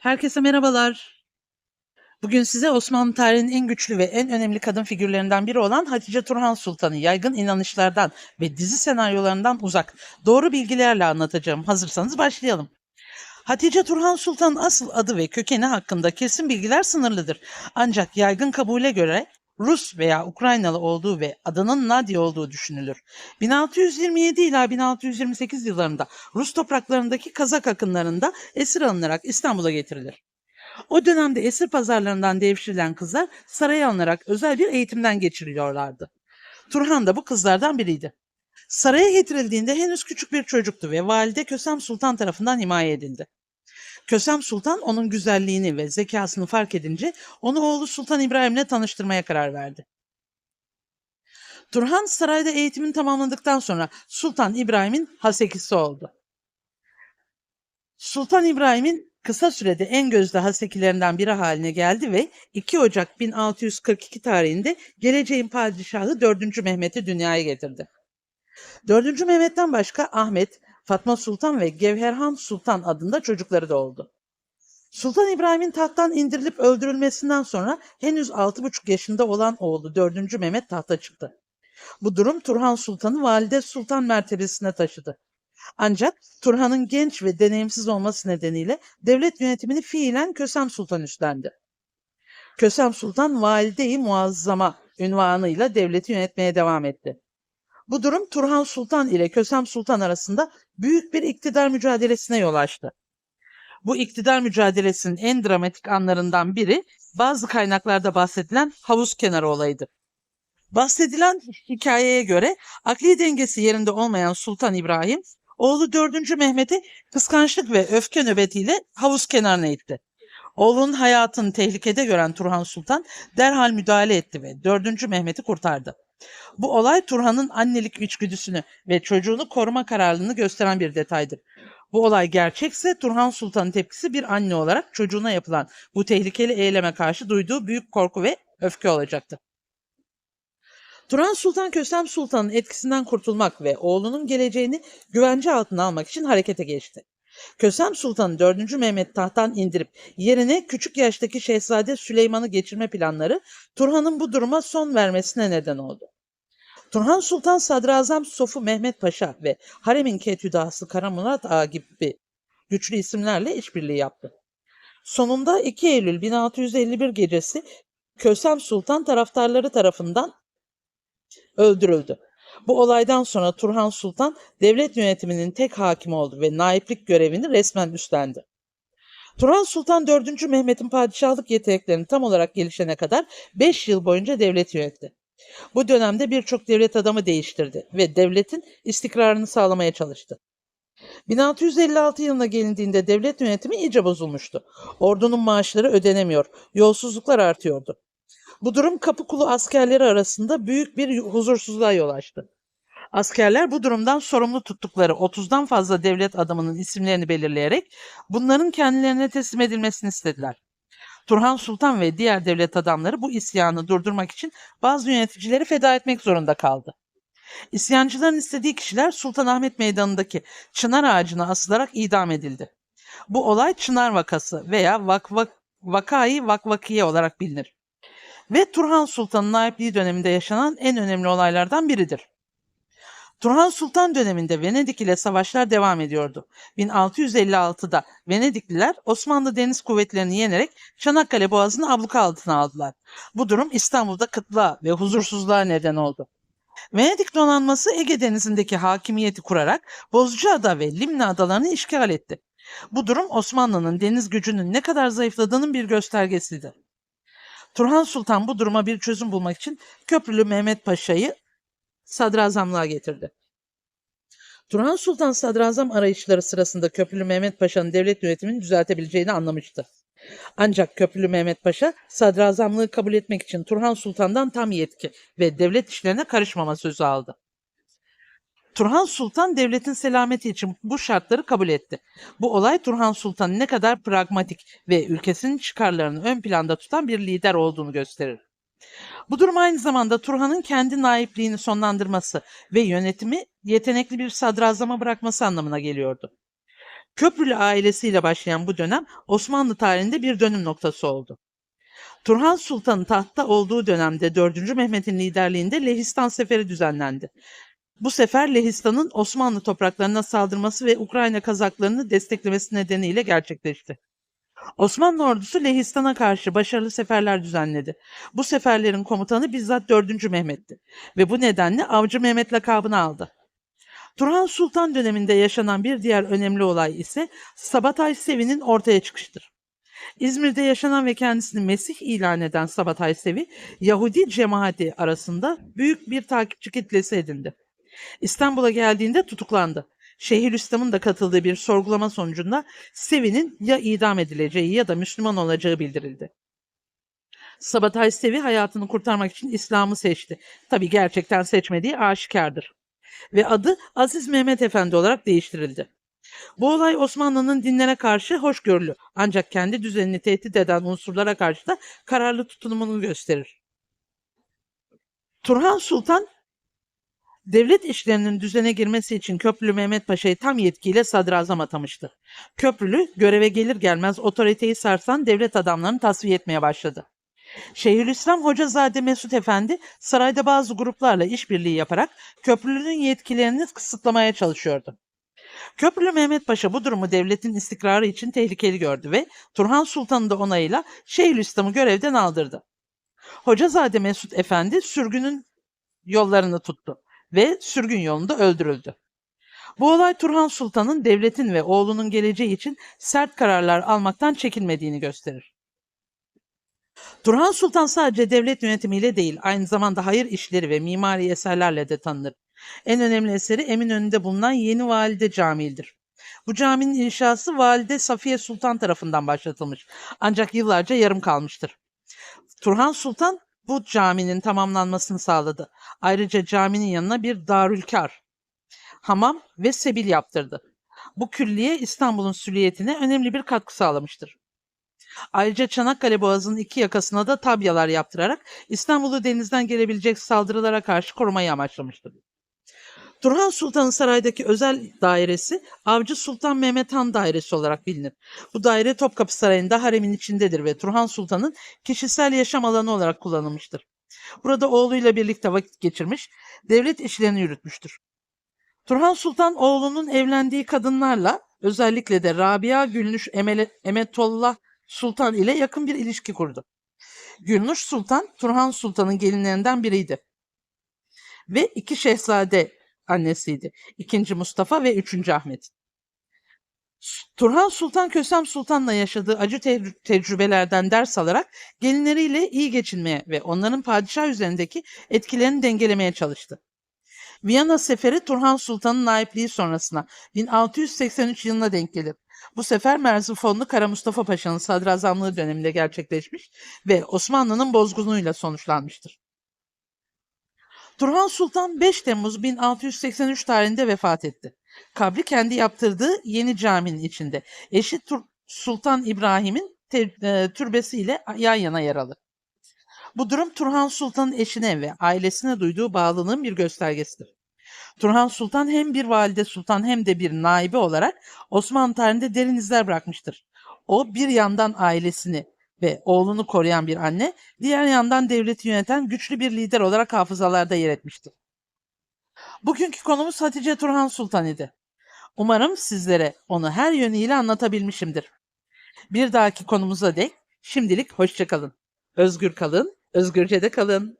Herkese merhabalar. Bugün size Osmanlı tarihinin en güçlü ve en önemli kadın figürlerinden biri olan Hatice Turhan Sultan'ı yaygın inanışlardan ve dizi senaryolarından uzak doğru bilgilerle anlatacağım. Hazırsanız başlayalım. Hatice Turhan Sultan'ın asıl adı ve kökeni hakkında kesin bilgiler sınırlıdır. Ancak yaygın kabule göre Rus veya Ukraynalı olduğu ve adının Nadia olduğu düşünülür. 1627 ila 1628 yıllarında Rus topraklarındaki Kazak akınlarında esir alınarak İstanbul'a getirilir. O dönemde esir pazarlarından devşirilen kızlar saraya alınarak özel bir eğitimden geçiriliyorlardı. Turhan da bu kızlardan biriydi. Saraya getirildiğinde henüz küçük bir çocuktu ve valide Kösem Sultan tarafından himaye edildi. Kösem Sultan onun güzelliğini ve zekasını fark edince onu oğlu Sultan İbrahim'le tanıştırmaya karar verdi. Turhan sarayda eğitimini tamamladıktan sonra Sultan İbrahim'in hasekisi oldu. Sultan İbrahim'in kısa sürede en gözde hasekilerinden biri haline geldi ve 2 Ocak 1642 tarihinde geleceğin padişahı 4. Mehmet'i dünyaya getirdi. 4. Mehmet'ten başka Ahmet, Fatma Sultan ve Gevherhan Sultan adında çocukları da oldu. Sultan İbrahim'in tahttan indirilip öldürülmesinden sonra henüz 6,5 yaşında olan oğlu 4. Mehmet tahta çıktı. Bu durum Turhan Sultan'ı valide sultan mertebesine taşıdı. Ancak Turhan'ın genç ve deneyimsiz olması nedeniyle devlet yönetimini fiilen Kösem Sultan üstlendi. Kösem Sultan valide-i muazzama ünvanıyla devleti yönetmeye devam etti. Bu durum Turhan Sultan ile Kösem Sultan arasında büyük bir iktidar mücadelesine yol açtı. Bu iktidar mücadelesinin en dramatik anlarından biri bazı kaynaklarda bahsedilen havuz kenarı olayıdır. Bahsedilen hikayeye göre akli dengesi yerinde olmayan Sultan İbrahim, oğlu 4. Mehmet'i kıskançlık ve öfke nöbetiyle havuz kenarına itti. Oğlunun hayatını tehlikede gören Turhan Sultan derhal müdahale etti ve 4. Mehmet'i kurtardı. Bu olay Turhan'ın annelik içgüdüsünü ve çocuğunu koruma kararlılığını gösteren bir detaydır. Bu olay gerçekse Turhan Sultan'ın tepkisi bir anne olarak çocuğuna yapılan bu tehlikeli eyleme karşı duyduğu büyük korku ve öfke olacaktı. Turan Sultan Kösem Sultan'ın etkisinden kurtulmak ve oğlunun geleceğini güvence altına almak için harekete geçti. Kösem Sultan 4. Mehmet tahttan indirip yerine küçük yaştaki Şehzade Süleyman'ı geçirme planları Turhan'ın bu duruma son vermesine neden oldu. Turhan Sultan Sadrazam Sofu Mehmet Paşa ve Harem'in Ketüdası Kara Murat Ağa gibi güçlü isimlerle işbirliği yaptı. Sonunda 2 Eylül 1651 gecesi Kösem Sultan taraftarları tarafından öldürüldü. Bu olaydan sonra Turhan Sultan devlet yönetiminin tek hakimi oldu ve naiplik görevini resmen üstlendi. Turhan Sultan 4. Mehmet'in padişahlık yeteneklerini tam olarak gelişene kadar 5 yıl boyunca devlet yönetti. Bu dönemde birçok devlet adamı değiştirdi ve devletin istikrarını sağlamaya çalıştı. 1656 yılına gelindiğinde devlet yönetimi iyice bozulmuştu. Ordunun maaşları ödenemiyor, yolsuzluklar artıyordu. Bu durum Kapıkulu askerleri arasında büyük bir huzursuzluğa yol açtı. Askerler bu durumdan sorumlu tuttukları 30'dan fazla devlet adamının isimlerini belirleyerek bunların kendilerine teslim edilmesini istediler. Turhan Sultan ve diğer devlet adamları bu isyanı durdurmak için bazı yöneticileri feda etmek zorunda kaldı. İsyancıların istediği kişiler Sultanahmet Meydanı'ndaki çınar ağacına asılarak idam edildi. Bu olay Çınar Vakası veya Vakvak, Vakai Vakvakiye olarak bilinir ve Turhan Sultan'ın naipliği döneminde yaşanan en önemli olaylardan biridir. Turhan Sultan döneminde Venedik ile savaşlar devam ediyordu. 1656'da Venedikliler Osmanlı deniz kuvvetlerini yenerek Çanakkale Boğazı'nı abluka altına aldılar. Bu durum İstanbul'da kıtlığa ve huzursuzluğa neden oldu. Venedik donanması Ege Denizi'ndeki hakimiyeti kurarak Bozcaada ve Limna adalarını işgal etti. Bu durum Osmanlı'nın deniz gücünün ne kadar zayıfladığının bir göstergesiydi. Turhan Sultan bu duruma bir çözüm bulmak için Köprülü Mehmet Paşa'yı sadrazamlığa getirdi. Turhan Sultan sadrazam arayışları sırasında Köprülü Mehmet Paşa'nın devlet yönetimini düzeltebileceğini anlamıştı. Ancak Köprülü Mehmet Paşa sadrazamlığı kabul etmek için Turhan Sultan'dan tam yetki ve devlet işlerine karışmama sözü aldı. Turhan Sultan devletin selameti için bu şartları kabul etti. Bu olay Turhan Sultan'ın ne kadar pragmatik ve ülkesinin çıkarlarını ön planda tutan bir lider olduğunu gösterir. Bu durum aynı zamanda Turhan'ın kendi naipliğini sonlandırması ve yönetimi yetenekli bir sadrazama bırakması anlamına geliyordu. Köprülü ailesiyle başlayan bu dönem Osmanlı tarihinde bir dönüm noktası oldu. Turhan Sultan'ın tahtta olduğu dönemde 4. Mehmet'in liderliğinde Lehistan Seferi düzenlendi. Bu sefer Lehistan'ın Osmanlı topraklarına saldırması ve Ukrayna Kazaklarını desteklemesi nedeniyle gerçekleşti. Osmanlı ordusu Lehistan'a karşı başarılı seferler düzenledi. Bu seferlerin komutanı bizzat 4. Mehmet'ti ve bu nedenle Avcı Mehmet lakabını aldı. Turhan Sultan döneminde yaşanan bir diğer önemli olay ise Sabatay Sevi'nin ortaya çıkışıdır. İzmir'de yaşanan ve kendisini Mesih ilan eden Sabatay Sevi, Yahudi cemaati arasında büyük bir takipçi kitlesi edindi. İstanbul'a geldiğinde tutuklandı. Şeyhülislam'ın da katıldığı bir sorgulama sonucunda Sevi'nin ya idam edileceği ya da Müslüman olacağı bildirildi. Sabatay Sevi hayatını kurtarmak için İslam'ı seçti. Tabi gerçekten seçmediği aşikardır. Ve adı Aziz Mehmet Efendi olarak değiştirildi. Bu olay Osmanlı'nın dinlere karşı hoşgörülü ancak kendi düzenini tehdit eden unsurlara karşı da kararlı tutumunu gösterir. Turhan Sultan devlet işlerinin düzene girmesi için Köprülü Mehmet Paşa'yı tam yetkiyle sadrazam atamıştı. Köprülü göreve gelir gelmez otoriteyi sarsan devlet adamlarını tasfiye etmeye başladı. Şeyhülislam Hocazade Mesut Efendi sarayda bazı gruplarla işbirliği yaparak Köprülü'nün yetkilerini kısıtlamaya çalışıyordu. Köprülü Mehmet Paşa bu durumu devletin istikrarı için tehlikeli gördü ve Turhan Sultan'ın da onayıyla Şeyhülislam'ı görevden aldırdı. Hocazade Mesut Efendi sürgünün yollarını tuttu ve sürgün yolunda öldürüldü. Bu olay Turhan Sultan'ın devletin ve oğlunun geleceği için sert kararlar almaktan çekinmediğini gösterir. Turhan Sultan sadece devlet yönetimiyle değil, aynı zamanda hayır işleri ve mimari eserlerle de tanınır. En önemli eseri Eminönü'nde bulunan Yeni Valide Camii'dir. Bu caminin inşası Valide Safiye Sultan tarafından başlatılmış. Ancak yıllarca yarım kalmıştır. Turhan Sultan bu caminin tamamlanmasını sağladı. Ayrıca caminin yanına bir darülkar, hamam ve sebil yaptırdı. Bu külliye İstanbul'un süliyetine önemli bir katkı sağlamıştır. Ayrıca Çanakkale Boğazı'nın iki yakasına da tabyalar yaptırarak İstanbul'u denizden gelebilecek saldırılara karşı korumayı amaçlamıştır. Turhan Sultan'ın saraydaki özel dairesi Avcı Sultan Mehmet Han Dairesi olarak bilinir. Bu daire Topkapı Sarayı'nda haremin içindedir ve Turhan Sultan'ın kişisel yaşam alanı olarak kullanılmıştır. Burada oğluyla birlikte vakit geçirmiş, devlet işlerini yürütmüştür. Turhan Sultan oğlunun evlendiği kadınlarla özellikle de Rabia Gülnüş Emele, Emetollah Sultan ile yakın bir ilişki kurdu. Gülnüş Sultan, Turhan Sultan'ın gelinlerinden biriydi. Ve iki şehzade annesiydi. İkinci Mustafa ve üçüncü Ahmet. Turhan Sultan Kösem Sultan'la yaşadığı acı te- tecrübelerden ders alarak gelinleriyle iyi geçinmeye ve onların padişah üzerindeki etkilerini dengelemeye çalıştı. Viyana seferi Turhan Sultan'ın naipliği sonrasına 1683 yılına denk gelir. Bu sefer Merzifonlu Kara Mustafa Paşa'nın sadrazamlığı döneminde gerçekleşmiş ve Osmanlı'nın bozgunluğuyla sonuçlanmıştır. Turhan Sultan 5 Temmuz 1683 tarihinde vefat etti. Kabri kendi yaptırdığı yeni caminin içinde. Eşi Tur Sultan İbrahim'in te- türbesiyle yan yana yer alır. Bu durum Turhan Sultan'ın eşine ve ailesine duyduğu bağlılığın bir göstergesidir. Turhan Sultan hem bir valide sultan hem de bir naibe olarak Osmanlı tarihinde derin izler bırakmıştır. O bir yandan ailesini ve oğlunu koruyan bir anne, diğer yandan devleti yöneten güçlü bir lider olarak hafızalarda yer etmiştir. Bugünkü konumuz Hatice Turhan Sultan idi. Umarım sizlere onu her yönüyle anlatabilmişimdir. Bir dahaki konumuza dek şimdilik hoşçakalın. Özgür kalın, özgürce de kalın.